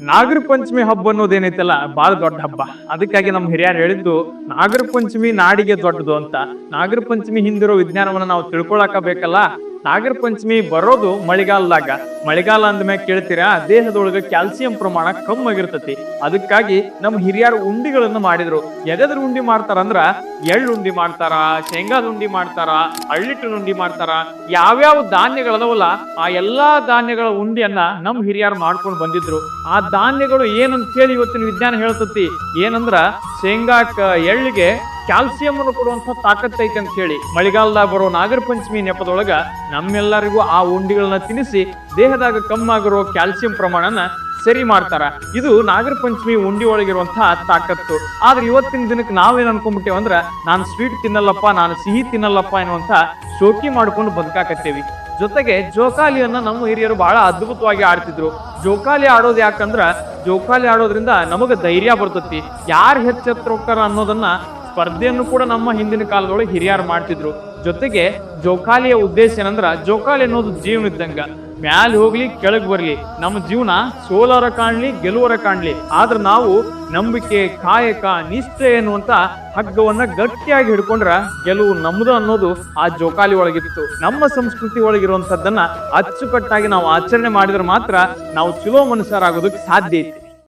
ನಾಗರ ಪಂಚಮಿ ಹಬ್ಬ ಅನ್ನೋದೇನೈತಲ್ಲ ಬಹಳ ದೊಡ್ಡ ಹಬ್ಬ. ಅದಕ್ಕಾಗಿ ನಮ್ಮ ಹಿರಿಯರು ಹೇಳಿದ್ದು, ನಾಗರ ಪಂಚಮಿ ನಾಡಿಗೆ ದೊಡ್ಡದು ಅಂತ. ನಾಗರ ಪಂಚಮಿ ಹಿಂದಿರೋ ವಿಜ್ಞಾನವನ್ನ ನಾವು ತಿಳ್ಕೊಳಕ ಬೇಕಲ್ಲ ನಾಗರ ಪಂಚಮಿ ಬರೋದು ಮಳೆಗಾಲದಾಗ. ಮಳೆಗಾಲ ಅಂದ್ಮೇಲೆ ಕೇಳ್ತೀರಾ, ದೇಹದೊಳಗ ಕ್ಯಾಲ್ಸಿಯಂ ಪ್ರಮಾಣ ಕಮ್ಮಾಗಿರ್ತತಿ. ಅದಕ್ಕಾಗಿ ನಮ್ಮ ಹಿರಿಯರು ಉಂಡಿಗಳನ್ನು ಮಾಡಿದ್ರು. ಎದೆದ್ರ ಉಂಡಿ ಮಾಡ್ತಾರಂದ್ರ ಎಳ್ಳು ಉಂಡಿ ಮಾಡ್ತಾರ, ಶೇಂಗಾದ ಉಂಡಿ ಮಾಡ್ತಾರ ಅಳ್ಳಿಟ್ಟಿನ ಉಂಡಿ ಮಾಡ್ತಾರ. ಯಾವ್ಯಾವ ಧಾನ್ಯಗಳದವಲ್ಲ, ಆ ಎಲ್ಲಾ ಧಾನ್ಯಗಳ ಉಂಡಿಯನ್ನ ನಮ್ಮ ಹಿರಿಯರು ಮಾಡ್ಕೊಂಡು ಬಂದಿದ್ರು. ಆ ಧಾನ್ಯಗಳು ಏನಂತ ಹೇಳಿ ಇವತ್ತಿನ ವಿಜ್ಞಾನ ಹೇಳ್ತತಿ. ಏನಂದ್ರ, ಶೇಂಗಾಕ ಎಳ್ಳಿಗೆ ಕ್ಯಾಲ್ಸಿಯಂ ಅನ್ನು ಕೊಡುವಂತ ತಾಕತ್ ಐತೆ ಅಂತ ಹೇಳಿ ಮಳೆಗಾಲದಾಗ ಬರೋ ನಾಗರ ಪಂಚಮಿ ನೆಪದೊಳಗ ನಮ್ಮೆಲ್ಲರಿಗೂ ಆ ಉಂಡಿಗಳನ್ನ ತಿನ್ನಿಸಿ ದೇಹದಾಗ ಕಮ್ಮಾಗಿರೋ ಕ್ಯಾಲ್ಸಿಯಂ ಪ್ರಮಾಣನ ಸರಿ ಮಾಡ್ತಾರ. ಇದು ನಾಗರ ಪಂಚಮಿ ಉಂಡಿ ಒಳಗಿರುವಂತಹ ತಾಕತ್ತು. ಆದ್ರೆ ಇವತ್ತಿನ ದಿನಕ್ಕೆ ನಾವೇನ್ ಅನ್ಕೊಂಡ್ಬಿಟ್ಟೇವ ಅಂದ್ರ ನಾನು ಸ್ವೀಟ್ ತಿನ್ನಲ್ಲಪ್ಪ, ನಾನು ಸಿಹಿ ತಿನ್ನಲ್ಲಪ್ಪ ಎನ್ನುವಂತ ಶೋಕಿ ಮಾಡ್ಕೊಂಡು ಬದುಕಾಕತ್ತೇವಿ. ಜೊತೆಗೆ ಜೋಕಾಲಿಯನ್ನ ನಮ್ಮ ಹಿರಿಯರು ಬಹಳ ಅದ್ಭುತವಾಗಿ ಆಡ್ತಿದ್ರು. ಜೋಕಾಲಿ ಆಡೋದು ಯಾಕಂದ್ರ ಜೋಕಾಲಿ ಆಡೋದ್ರಿಂದ ನಮಗ ಧೈರ್ಯ ಬರ್ತತಿ. ಯಾರು ಹೆಚ್ಚೆತ್ರ ಹೋಗ್ತಾರ ಅನ್ನೋದನ್ನ ಸ್ಪರ್ಧೆಯನ್ನು ಕೂಡ ನಮ್ಮ ಹಿಂದಿನ ಕಾಲದೊಳಗೆ ಹಿರಿಯರು ಮಾಡ್ತಿದ್ರು. ಜೊತೆಗೆ ಜೋಕಾಲಿಯ ಉದ್ದೇಶ ಏನಂದ್ರ, ಜೋಕಾಲಿ ಅನ್ನೋದು ಜೀವನ ಇದ್ದಂಗ. ಮ್ಯಾಲೆ ಹೋಗ್ಲಿ, ಕೆಳಗ್ ಬರ್ಲಿ. ನಮ್ಮ ಜೀವನ ಸೋಲರ ಕಾಣ್ಲಿ, ಗೆಲುವರ ಕಾಣ್ಲಿ. ಆದ್ರೆ ನಾವು ನಂಬಿಕೆ, ಕಾಯಕ, ನಿಷ್ಠೆ ಎನ್ನುವಂತ ಹಗ್ಗವನ್ನ ಗಟ್ಟಿಯಾಗಿ ಹಿಡ್ಕೊಂಡ್ರ ಗೆಲುವು ನಮ್ದು ಅನ್ನೋದು ಆ ಜೋಕಾಲಿ ಒಳಗಿತ್ತು. ನಮ್ಮ ಸಂಸ್ಕೃತಿ ಒಳಗಿರುವಂತದ್ದನ್ನ ಅಚ್ಚುಕಟ್ಟಾಗಿ ನಾವು ಆಚರಣೆ ಮಾಡಿದ್ರೆ ಮಾತ್ರ ನಾವು ಚಲೋ ಮನುಷ್ಯರಾಗೋದಕ್ಕೆ ಸಾಧ್ಯ ಐತಿ.